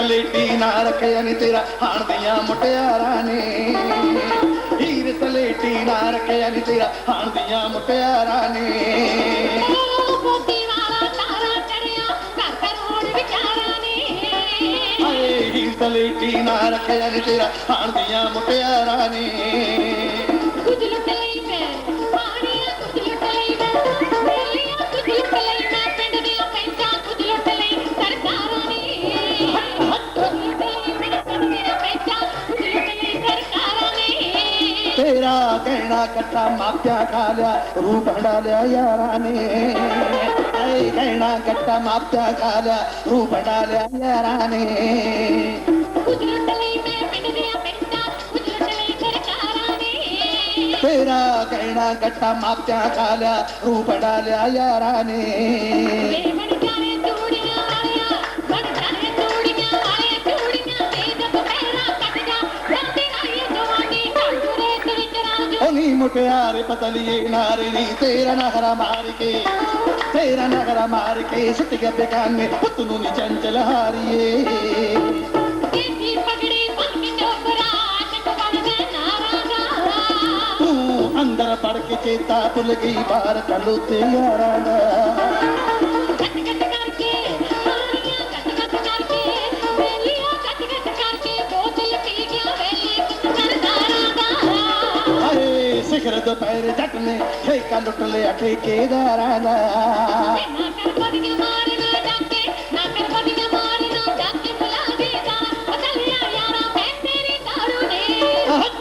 ਸਲੇਟੀ ਨਾ ਰੱਖਿਆ ਨੀ ਤੇਰਾ ਹਾਣ ਦੀਆਂ ਮੁਟਿਆਰਾਂ ਨੇ। ਹੀਰ ਸਲੇਟੀ ਨਾ ਰੱਖਿਆ ਨੀ ਤੇਰਾ ਹਾਣ ਦੀਆਂ ਮੁਟਿਆਰਾਂ ਨੇ। ਹੀਰ ਸਲੇਟੀ ਨਾ ਰੱਖਿਆ ਨੀ ਤੇਰਾ ਹਾਣ ਦੀਆਂ ਮੁਟਿਆਰਾਂ ਨੇ। ਕੁਝ ਲੁੱਟ ਤੇਰਾ ਕਹਿਣਾ ਕੱਟਾ ਮਾਪਿਆ ਖਾ ਲਿਆ ਰੂਪ ਹੰਡਾ ਲਿਆ ਯਾਰਾਂ ਨੇ। ਐ ਕਹਿਣਾ ਕੱਟਾ ਮਾਪਿਆ ਖਾ ਲਿਆ ਰੂਪ ਹੰਡਾ ਲਿਆ ਯਾਰਾਂ ਨੇ। ਲੁੱਟ ਲਈ ਮੈਂ ਪਿੰਡ ਪੈਂਚਾਂ ਕੁਝ ਲੁੱਟ ਲਈ ਸਰਕਾਰਾਂ ਨੇ। ਤੇਰਾ ਕਹਿਣਾ ਕੱਟਾ ਮਾਪਿਆ ਖਾ ਲਿਆ ਰੂਪ ਹੰਡਾ ਲਿਆ ਯਾਰਾਂ ਨੇ। ਮੁਟਿਆਰੇ ਪਤਲੀਏ ਨਾਰੇ ਨੀ। ਤੇਰਾ ਨਖਰਾ ਮਾਰ ਕੇ ਤੇਰਾ ਨਖਰਾ ਮਾਰ ਕੇ ਸੁੱਟ ਗਿਆ ਬੇਗਾਨੇ। ਪੁੱਤ ਨੂੰ ਨੀ ਚੰਚਲ ਹਾਰੀਏ। ਅੰਦਰ ਵੜ ਕੇ ਚੇਤਾ ਭੁੱਲ ਗਈ ਬਾਹਰ ਕੱਲੂ ਤੇ ਯਾਰਾਂ ਦਾ। ਸਿਖਰ ਦੁਪਹਿਰ ਜੱਟ ਨੇ ਠੇਕਾ ਲੁੱਟ ਲਿਆ ਠੇਕੇਦਾਰਾਂ ਦਾ। ਨਾ ਕਰ ਬਦੀਆਂ ਮਾਰੇ ਨਾ ਡਾਕੇ ਨਾ ਕਰ ਬਦੀਆਂ ਮਾਰੇ ਨਾ ਡਾਕੇ ਬੁਲਾ ਦੇ ਜਾਣਾ ਬਦਲਿਆ ਯਾਰਾ ਮੈਂ ਤੇਰੀ ਦਾਰੂ ਨੇ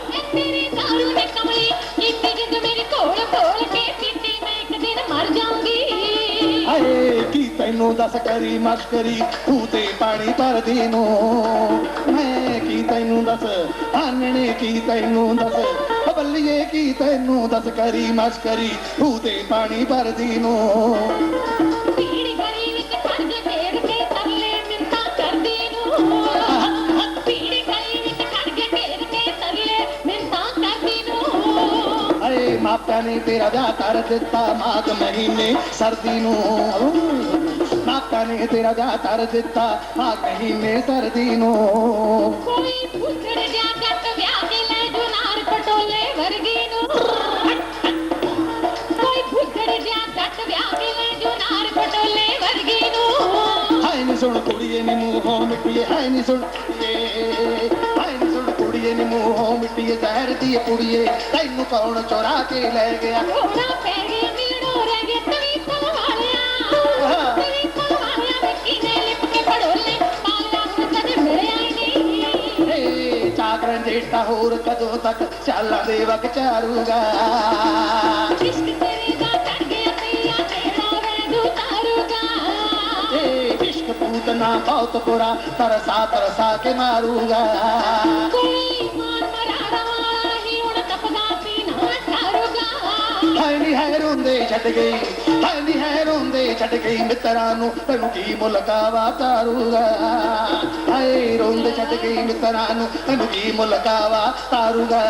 ਮੈਂ ਤੇਰੀ ਦਾਰੂ ਨੇ ਕਮਲੀ। ਕੀਤੀ ਜਿੰਦ ਮੇਰੀ ਕੋਲ ਕੋਲ ਕੇ ਪੀਤੀ ਮੈਂ ਇੱਕ ਦਿਨ ਮਰ ਜਾਊਂਗੀ। ਹਾਏ ਕੀ ਤੈਨੂੰ ਦੱਸ ਕਰੀ ਮਸ਼ਕਰੀ ਤੂੰ ਤੇ ਪਾਣੀ ਭਰਦੀ ਨੂੰ। ਮੈਂ ਕੀ ਤੈਨੂੰ ਦੱਸ ਆਨਣੇ ਕੀ ਤੈਨੂੰ ਦੱਸ ਬੱਲੀਏ ਕੀ ਤੈਨੂੰ ਦੱਸ ਕਰੀ ਮਸ਼ਕਰੀ ਤੂੰ ਤੇ ਪਾਣੀ ਭਰਦੀ ਨੂੰ। ਪੀੜੀ ਗਲੀ ਵਿੱਚ ਕੇ ਫੇਰ ਕੇ ਤਰਲੇ ਮਿੰਤਾ ਕਰਦੀ ਨੂੰ। ਪੀੜੀ ਗਲੀ ਵਿੱਚ ਕੇ ਫੇਰ ਕੇ ਤਰਲੇ ਮਿੰਤਾ ਕਰਦੀ ਨੂੰ। ਹਾਏ ਮਾਪਿਆਂ ਨੇ ਤੇਰਾ ਵਿਆਹ ਕਰ ਦਿੱਤਾ ਮਾਘ ਮਹੀਨੇ ਸਰਦੀ ਨੂੰ। ਮਾਪਿਆਂ ਨੇ ਤੇਰਾ ਵਿਆਹ ਕਰ ਦਿੱਤਾ ਮਾਘ ਮਹੀਨੇ ਸਰਦੀ ਨੂੰ। ਕੋਈ ਜੱਟ ਵਿਆਹ ਕੇ ਲੈ ਜੋ ਨਾਰ ਪਟੋਲੇ ਵਰਗੀ ਨੂੰ। ਹਾਏ ਨੀ ਸੁਣ ਕੁੜੀਏ ਨੀ ਮੂੰਹੋਂ ਮਿੱਟੀਏ ਹਾਏ ਨੀ ਸੁਣ ਹਾਏ ਨੀ ਸੁਣ ਕੁੜੀਏ ਨੀ ਮੂੰਹੋਂ ਮਿੱਟੀਏ ਜ਼ਹਿਰ ਦੀ ਕੁੜੀਏ ਤੈਨੂੰ ਕੌਣ ਚੋਰਾ ਕੇ ਲੈ ਗਿਆ? ਹੋਣਾ ਪੈ ਗਿਆ ਮੀਣੋ ਰਹਿ ਗਿਆ ਤਵੀ ਤਲ ਵਾਲਿਆ ਤਵੀ ਤਲ ਵਾਲਿਆ ਵਿੱਕੀ ਨੇ ਲਿਪ ਕੇ ਪੜੋਲੇ ਪਾਲਿਆ ਕਦੇ ਮਿਲਿਆ ਹੀ ਨਹੀਂ। ਏ ਚਾਕਰਨ ਜੇਠਾ ਹੋਰ ਕਦੋਂ ਤੱਕ ਚਾਲਾਂ ਦੇ ਵਕ ਚਾਰੂਗਾ ਪੂਤਨਾ ਬਹੁਤ ਬੁਰਾ ਤਰਸਾ ਤਰਸਾ ਕੇ ਮਾਰੂਗਾ ਕੋਈ ਮਾਨ ਮਰਾੜਾ ਵਾਲਾ ਹੀ ਹੁਣ ਤਪਦਾ ਸੀਨਾ ਠਾਰੂਗਾ ਹਾਏ ਨੀ ਹੈ ਰੋਂਦੇ ਛੱਡ ਗਈ ਹਾਏ ਨੀ ਹੈ ਰੋਂਦੇ ਛੱਡ ਗਈ ਮਿੱਤਰਾਂ ਨੂੰ ਤੈਨੂੰ ਕੀ ਮੁਲਕਾਵਾ ਤਾਰੂਗਾ ਹਾਏ ਰੋਂਦੇ ਛੱਡ ਗਈ ਮਿੱਤਰਾਂ ਨੂੰ ਤੈਨੂੰ ਕੀ ਮੁਲਕਾਵਾ ਤਾਰੂਗਾ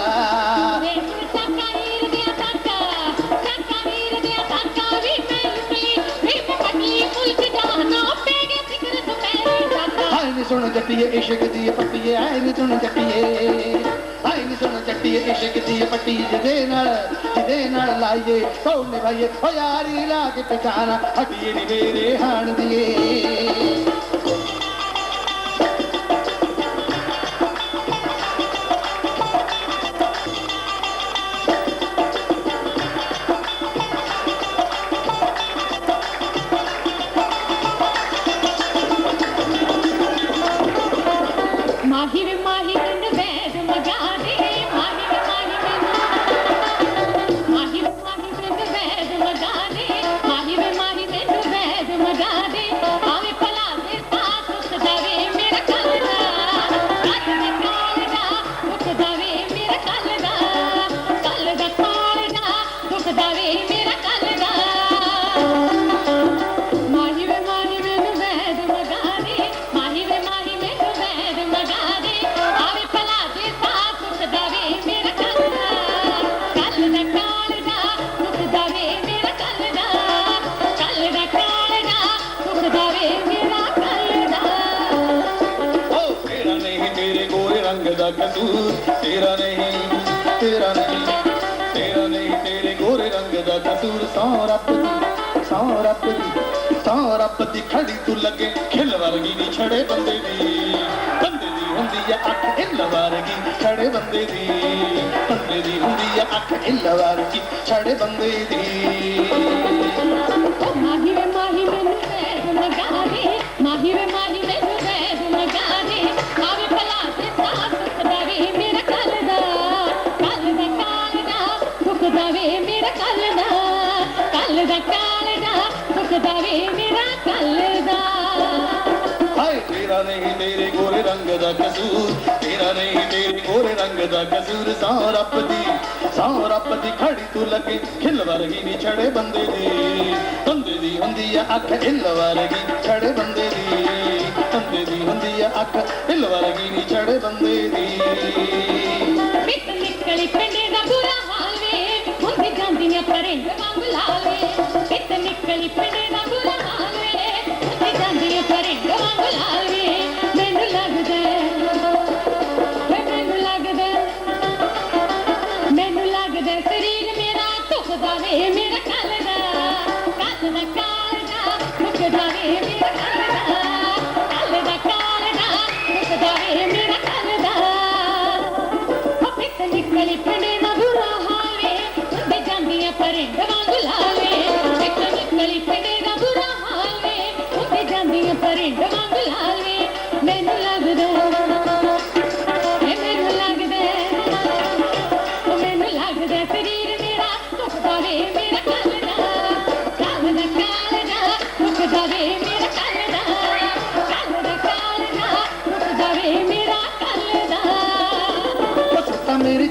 ਵੇ ਕਾਕਾ ਕਾਕਾ ਹਾਏ ਨੀ ਸੁਣ ਜੱਟੀਏ ਇਸ਼ਕ ਦੀ ਪੱਟੀਏ ਹਾਏ ਨੀ ਸੁਣ ਜੱਟੀਏ ਹਾਏ ਨੀ ਸੁਣ ਜੱਟੀਏ ਇਸ਼ਕ ਦੀ ਪੱਟੀ, ਜਿਹਦੇ ਨਾਲ ਜਿਹਦੇ ਨਾਲ ਲਾਈਏ ਕੌਣ ਨਿਭਾਈਏ, ਓ ਯਾਰੀ ਲਾ ਕੇ ਦਾ ਕਸੂਰ ਤੇਰਾ ਨਹੀਂ ਤੇਰਾ ਨਹੀਂ ਤੇਰਾ ਨਹੀਂ, ਤੇਰੇ ਗੋਰੇ ਰੰਗ ਦਾ ਕਸੂਰ। ਸੌ ਰੱਬ ਦੀ, ਸੌ ਰੱਬ ਦੀ, ਸੌ ਰੱਬ ਦੀ ਖੜੀ ਤੂੰ ਲੱਗੇ। ਖਿਲ ਵਰਗੀ ਨਹੀਂ ਛੜੇ ਬੰਦੇ ਦੀ। ਬੰਦੇ ਦੀ ਹੁੰਦੀ ਆ ਅੱਖ ਹਿੱਲ ਵਰਗੀ, ਛੜੇ ਬੰਦੇ ਦੀ। ਬੰਦੇ ਦੀ ਹੁੰਦੀ ਆ ਅੱਖ ਹਿੱਲ ਵਰਗੀ, ਛੜੇ ਬੰਦੇ ਦੀ। ਰੰਗ ਦਾ ਕਸੂਰ, ਤੇਰਾ ਨਹੀਂ, ਤੇਰੇ ਗੋਰੇ ਰੰਗ ਦਾ ਕਸੂਰ। ਸੌ ਰੱਬ ਦੀ ਸੌ ਰੱਬ ਦੀ ਖੜੀ ਤੂੰ ਲੱਗੇ, ਖਿਲ ਵਰਗੀ ਨਹੀਂ ਛੜੇ ਬੰਦੇ ਦੀ। ਬੰਦੇ ਦੀ ਹੁੰਦੀ ਆ ਅੱਖ ਹਿੱਲ ਵਰਗੀ, ਛੜੇ ਬੰਦੇ ਦੀ। ਬੰਦੇ ਦੀ ਹੁੰਦੀ ਆ ਅੱਖ ਹਿੱਲ ਵਰਗੀ ਨਹੀਂ ਛੜੇ ਬੰਦੇ ਦੀ। ਪਿੱਤ ਨਿਕਲੀ ਪਿੰਡੇ ਦਾ ਬੁਰਾ ਹਾਲ ਵੇ, ਹੁੰਦੀ ਜਾਂਦੀਆਂ ਪਰਿੰਦ ਵਾਂਗ ਲਾਲ ਵੇ। ਨਿਕਲੀ ਪਿੰਡੇ ਦਾ ਬੁਰਾ ਹਾਲ ਵੇ, ਹੁੰਦੀ ਜਾਂਦੀਆਂ ਪਰਿੰਦ ਵਾਂਗ ਲਾਲ ਧੁਖਦਾ ਵੇ ਮੇਰਾ ਕੱਲ ਦਾ ਕੱਲ ਦਾ ਕਾਲ ਦਾ ਧੁਖਦਾ ਵੇ ਮੇਰਾ ਕੱਲ ਦਾ ਕੱਲ ਦਾ ਕਾਲ ਦਾ ਧੁਖਦਾ ਵੇ ਮੇਰਾ ਕੱਲ ਦਾ। ਹੋ ਪਿੱਤ ਨਿਕਲੀ ਪਿੰਡੇ ਦਾ ਬੁਰਾ ਹਾਲ ਵੇ ਜਾਂਦੀਆਂ ਪਰਿੰਦ ਵਾਂਗ ਲਾਵੇ, ਪਿੱਤ ਨਿਕਲੀ ਪਿੰਡੇ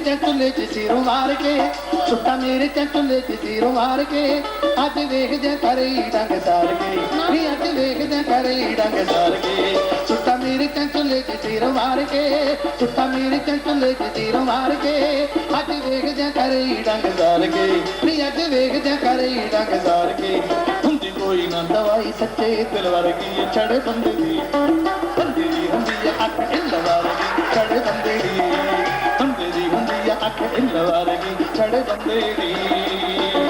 ਸੁੱਟਾ ਮੇਰੇ ਚੰਚਲੇ ਸਿਰੋਂ ਮਾਰ ਕੇ ਸੁੱਟਾ ਮੇਰੇ ਚੰਚਲੇ ਚ ਸਿਰੋਂ ਮਾਰ ਕੇ। ਅੱਜ ਵੇਖਦੇ ਕਰੇ ਡੰਗ ਸਾਰ ਕੇ। ਨੀ, ਅੱਜ ਵੇਖਦੇ ਕਰੇ ਡੰਗ ਸਾਰ ਕੇ। ਸੁੱਟਾ ਮੇਰੇ ਚੰਚਲੇ ਚ ਸਿਰੋਂ ਮਾਰ ਕੇ ਸੁੱਟਾ ਮੇਰੇ ਚੰਚਲੇ ਚ ਸਿਰੋਂ ਮਾਰ ਕੇ। ਅੱਜ ਵੇਖਦੇ ਕਰੇ ਡੰਗ ਸਾਰ ਕੇ। ਨੀ, ਅੱਜ ਵੇਖਦੇ ਕਰੇ ਡੰਗ ਸਾਰ ਕੇ। ਹੁੰਦੀ ਕੋਈ ਨਾ ਦਵਾਈ ਸੱਚੇ ਦਿਲ ਵਰਗੀ ਛੜੇ ਬੰਦੇ ਦੀ। ਬੰਦੇ ਦੀ ਹੁੰਦੀ ਅੱਖ ਹਿੱਲ ਵਰਗੀ ਛੜੇ ਬੰਦੇ ਦੀ। ਹੁੰਦੀ ਆ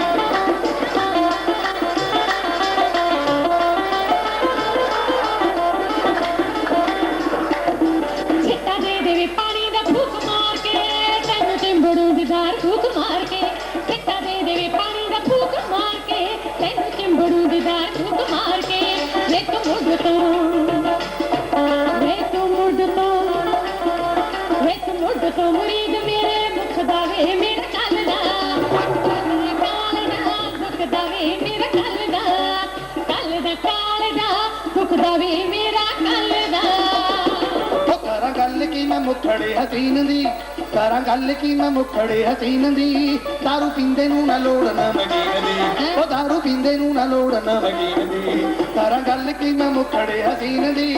ਮੈਂ ਮੁਖੜੇ ਹਸੀਨ ਦੀ ਕਰਾਂ ਗੱਲ ਕੀ ਮੈਂ ਮੁਖੜੇ ਹਸੀਨ ਦੀ दारू ਪੀਂਦੇ ਨੂੰ ਨਾ ਲੋੜ ਨਾ ਮਗੀਨ ਦੀ ਉਹ दारू ਪੀਂਦੇ ਨੂੰ ਨਾ ਲੋੜ ਨਾ ਮਗੀਨ ਦੀ ਕਰਾਂ ਗੱਲ ਕੀ ਮੈਂ ਮੁਖੜੇ ਹਸੀਨ ਦੀ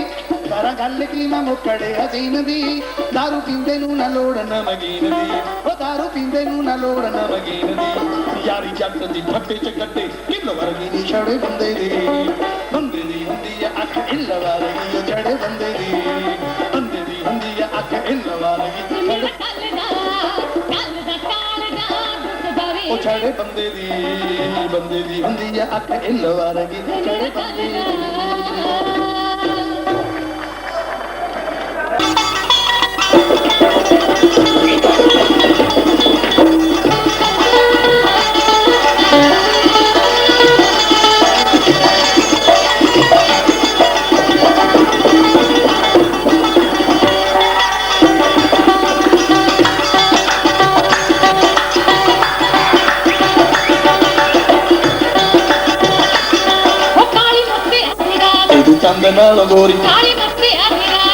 ਕਰਾਂ ਗੱਲ ਕੀ ਮੈਂ ਮੁਖੜੇ ਹਸੀਨ ਦੀ दारू ਪੀਂਦੇ ਨੂੰ ਨਾ ਲੋੜ ਨਾ ਮਗੀਨ ਦੀ ਪੀਂਦੇ ਨੂੰ ਨਾ ਲੋੜ ਨਾ ਮਗੀਨ ਦੀ। ਯਾਰੀ ਜੱਟ ਦੀ ਫੱਟੇ ਚ ਗੱਡੇ ਕਿੱਲ ਵਰਗੀ ਨਹੀਂ ਛੜੇ ਬੰਦੇ ਦੀ। ਬੰਦੇ ਦੀ ਹੁੰਦੀ ਆ ਅੱਖ ਇੱਲ ਵਰਗੀ ਛੜੇ ਬੰਦੇ ਦੀ। ਬੰਦੇ ਦੀ ਹੁੰਦੀ ਆ ਅੱਖ ਇੱਲ ਵਰਗੀ ਦਾ ਦਾ ਦਾ ਦਾ ਉਹ ਛੜੇ ਬੰਦੇ ਦੀ ਬੰਦੇ ਦੀ ਹੁੰਦੀ ਆ ਅੱਖ ਇੱਲ ਵਰਗੀ ਛੜੇ ਬੰਦੇ ਦੀ। ਦਾ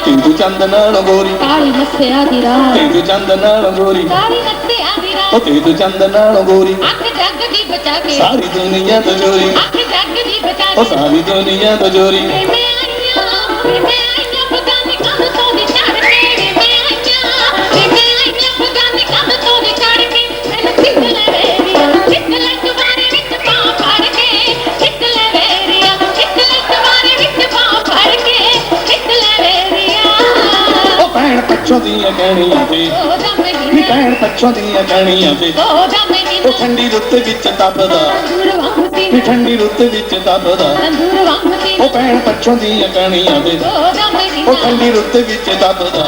ਤੇ ਤੂੰ ਚੰਦ ਨਾਲ ਗੋਰੀ ਕਾਲੀ ਮੱਥੇ ਆਦੀ ਰਾਤ ਤੇ ਤੂੰ ਚੰਦ ਨਾਲ ਗੋਰੀ ਕਾਲੀ ਮੱਥੇ ਆਦੀ ਪੱਛੋਂ ਦੀਆਂ ਕਣੀਆਂ ਤੇ। ਨੀ ਨੀ ਪੱਛੋਂ ਦੀਆਂ ਕਣੀਆਂ ਤੇ। ਉਹ ਠੰਡੀ ਰੁੱਤ ਵਿੱਚ ਤਪਦਾ ਨੀ ਠੰਡੀ ਰੁੱਤ ਵਿੱਚ ਤਪਦਾ ਉਹ ਪੈਣ ਪੱਛੋਂ ਦੀਆਂ ਕਣੀਆਂ ਤੇ। ਉਹ ਠੰਡੀ ਰੁੱਤ ਵਿੱਚ ਤਪਦਾ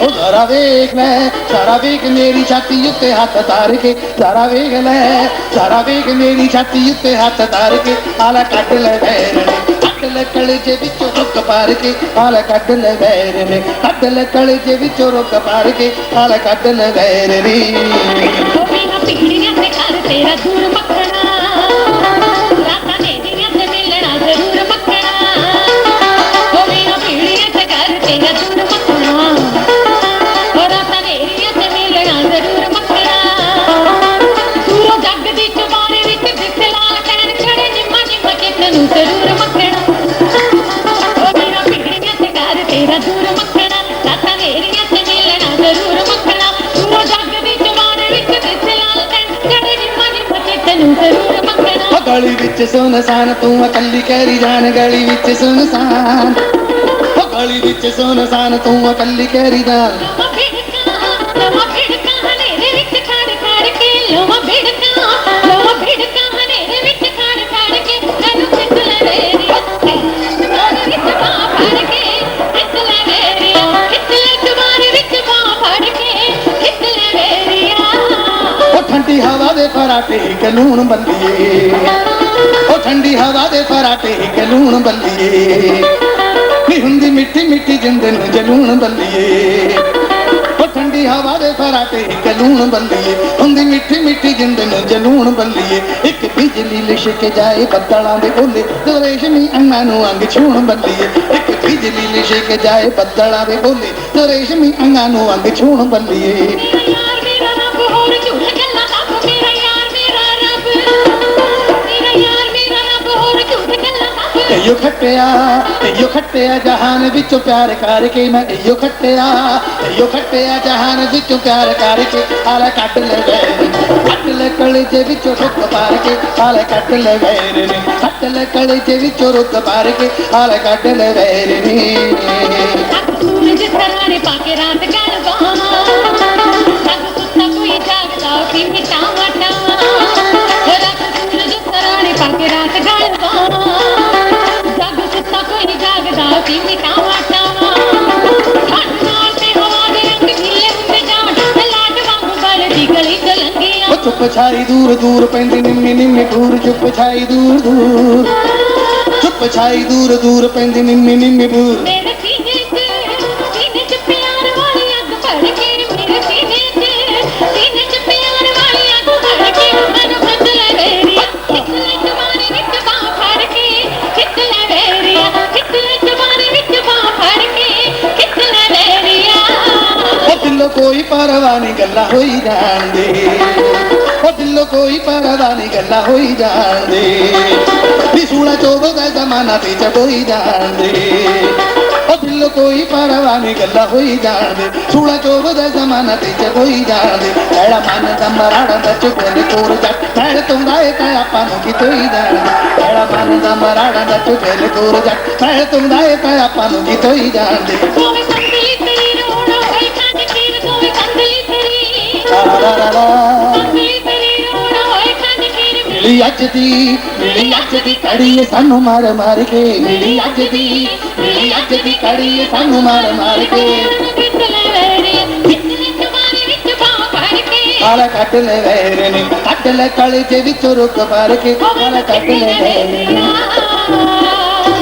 ਉਹ ਜ਼ਰਾ ਵੇਖ ਲੈ ਜ਼ਰਾ ਵੇਖ ਮੇਰੀ ਛਾਤੀ ਉੱਤੇ ਹੱਥ ਧਾਰ ਕੇ। ਜ਼ਰਾ ਵੇਖ ਲੈ ਜ਼ਰਾ ਵੇਖ ਮੇਰੀ ਛਾਤੀ ਉੱਤੇ ਹੱਥ ਧਾਰ ਕੇ। ਆਲਾ ਕੱਟ ਲੈ ਵੈਰ ਲੈ ਕਲੇਜੇ ਵਿੱਚੋਂ ਰੁੱਕ ਪਾਰ ਕੇ, ਆਲਾ ਕੱਢ ਲੈ ਵੈਰ ਨੇ। ਕੱਢ ਲੈ ਕਲੇਜੇ ਵਿੱਚੋਂ ਰੁੱਕ ਪਾਰ ਕੇ, ਆਲਾ ਕੱਢ ਲੈ ਵੈਰ ਨੀ। ਉਹ ਬਿਨਾ ਪੀੜੀਆਂ ਤੇ ਘਰ ਤੇਰਾ ਦੂਰ ਮੱਖਣਾ ਰਾਤਾਂ ਨੇ ਦੀਆਂ ਤੇ ਮਿਲਣਾ ਜ਼ਰੂਰ ਮੱਖਣਾ ਉਹ ਬਿਨਾ ਪੀੜੀਆਂ ਤੇ ਘਰ ਤੇਰਾ ਦੂਰ ਮੱਖਣਾ ਉਹ ਰਾਤਾਂ ਨੇ ਦੀਆਂ ਤੇ ਮਿਲਣਾ ਜ਼ਰੂਰ ਮੱਖਣਾ ਦੂਰੋਂ ਜੱਗ ਦੀ ਚੁਬਾਰੇ ਵਿੱਚ ਦਿਸੇ ਲਾਲ ਕਹਿਣ ਖੜੇ ਨਿੰਮਾ ਨਿੰਮਾ ਕਿਸ ਨੂੰ ਜ਼ਰੂਰ ਮੱਖਣਾ ਵਿੱਚ ਸੁਨਸਾਨ ਤੂੰ ਇਕੱਲੀ ਕਹਿਰੀ ਜਾਣ ਗਲੀ ਵਿੱਚ ਸੁਨਸਾਨ ਉਹ ਗਲੀ ਵਿੱਚ ਸੁਨਸਾਨ ਤੂੰ ਇਕੱਲੀ ਕਹਿਰੀ ਜਾਣ ਉਹ ਠੰਡੀ ਹਵਾ ਦੇ ਫਰਾਟੇ ਕਲੂਣ ਬੱਲੀਏ ਉਹ ਠੰਡੀ ਹਵਾ ਦੇ ਫਰਾਟੇ ਕਲੂਣ ਬੱਲੀਏ। ਨੀ ਹੁੰਦੀ ਮਿੱਠੀ ਮਿੱਠੀ ਜਿੰਦ ਨੂੰ ਜਲੂਣ ਬੱਲੀਏ। ਉਹ ਠੰਡੀ ਹਵਾ ਦੇ ਫਰਾਟੇ ਕਲੂਣ ਬੱਲੀਏ। ਹੁੰਦੀ ਮਿੱਠੀ ਮਿੱਠੀ ਜਿੰਦ ਨੂੰ ਜਲੂਣ ਬੱਲੀਏ। ਇੱਕ ਬਿਜਲੀ ਲਿਸ਼ਕ ਜਾਏ ਬੱਦਲਾਂ ਦੇ ਓਲੇ ਤੇ ਰੇਸ਼ਮੀ ਅੰਨਾਂ ਨੂੰ ਅੰਗ ਛੂਣ ਬੱਲੀਏ। ਇੱਕ ਬਿਜਲੀ ਲਿਸ਼ਕ ਜਾਏ ਬੱਦਲਾਂ ਦੇ ਓਲੇ ਤੇ ਰੇਸ਼ਮੀ ਅੰਨਾਂ ਨੂੰ ਅੰਗ ਛੂਣ ਬੱਲੀਏ। ਇਹੋ ਖੱਟਿਆ ਇਹੋ ਖੱਟਿਆ ਜਹਾਨ ਵਿੱਚੋਂ ਪਿਆਰ ਕਰਕੇ ਮੈਂ ਇਹੋ ਖੱਟਿਆ ਇਹੋ ਖੱਟਿਆ ਜਹਾਨ ਵਿੱਚੋਂ ਪਿਆਰ ਕਰਕੇ ਆਲਾ ਕੱਟ ਲੈ ਵੈਰ ਕੱਢ ਲੈ ਕਲੇਜੇ ਵਿੱਚੋਂ ਰੁੱਤ ਪਾਰ ਕੇ ਆਲਾ ਕੱਟ ਲੈ ਵੈਰ ਨੇ ਕੱਢ ਲੈ ਕਲੇਜੇ ਵਿੱਚੋਂ ਰੁੱਤ ਪਾਰ ਕੇ ਆਲਾ ਕੱਢ ਲੈ ਵੈਰ ਨੇ। ਅੱਖ ਸੂਰਜ ਸਰਾਣੇ ਪਾ ਕੇ ਰਾਤ ਗਲ ਜਵਾਨੀ ਵਿੱਚ ਬਾਹ ਫੜ ਕੇ ਖਿੱਚ ਲੈ ਮੇਰੀ ਖਿੱਚ ਲੈ ਜਵਾਨੀ ਵਿੱਚ ਬਾਹ ਫੜ ਕੇ ਖਿੱਚ ਲੈ ਮੇਰੀ ਉਹ ਦਿਲੋਂ ਕੋਈ ਪਰਵਾਹ ਨਹੀਂ ਗੱਲਾਂ ਹੋਈ ਜਾਂਦੇ ਉਹ ਦਿਲੋਂ ਕੋਈ ਪਰਵਾਹ ਨਹੀਂ ਗੱਲਾਂ ਹੋਈ ਜਾਂਦੇ। ਨੀ ਸੂਲਾ ਚੋਬ ਦਾ ਜ਼ਮਾਨਾ ਤੇ ਚਬੋਈ ਜਾਂਦੇ। ਉਹ ਦਿਲੋਂ ਕੋਈ ਪਰਵਾਹ ਨਹੀਂ ਗੱਲਾਂ ਹੋਈ ਜਾਂਦੇ। ਸੂਲਾ ਚੋਬ ਦਾ ਜ਼ਮਾਨਾ ਤੇ ਚਬੋਈ ਜਾਂਦੇ। ਐੜਾ ਮਨ ਦਾ ਮਰਾੜਾ ਦਾ ਚੁਗਲ ਕੋਰ ਜੱਟ। ਮੈਲ ਤੁੰਦਾ ਏ ਤਾਂ ਆਪਾਂ ਨੂੰ ਕੀ ਤੋਈ ਜਾਂਦੇ ਐੜਾ ਮਨ ਦਾ ਮਰਾੜਾ ਦਾ ਚੁਗਲ ਕੋਰ ਜੱਟ। ਮੈਲ ਤੁੰਦਾ ਏ ਤਾਂ ਆਪਾਂ ਨੂੰ ਕੀ ਤੋਈ ਜਾਂਦੇ ਦੋਵੇਂ ਕੰਦਲੀ ਤੇਰੀ ਰੋਣ ਹੋਈ ਕੰਨ ਕੀਰ ਦੋਵੇਂ ਕੰਦਲੀ ਤੇਰੀ। ਲਾ ਲਾ ਲਾ ਕੀਰ ਮਿਲੀ ਅੱਜ ਦੀ ਮਿਲੀ ਅੱਜ ਦੀ ਕੜੀ ਏ ਸਾਨੂੰ ਮਾਰ ਮਾਰ ਕੇ ਮਿਲੀ ਅੱਜ ਦੀ ਮਿਲੀ ਅੱਜ ਦੀ ਕੜੀ ਏ ਸਾਨੂੰ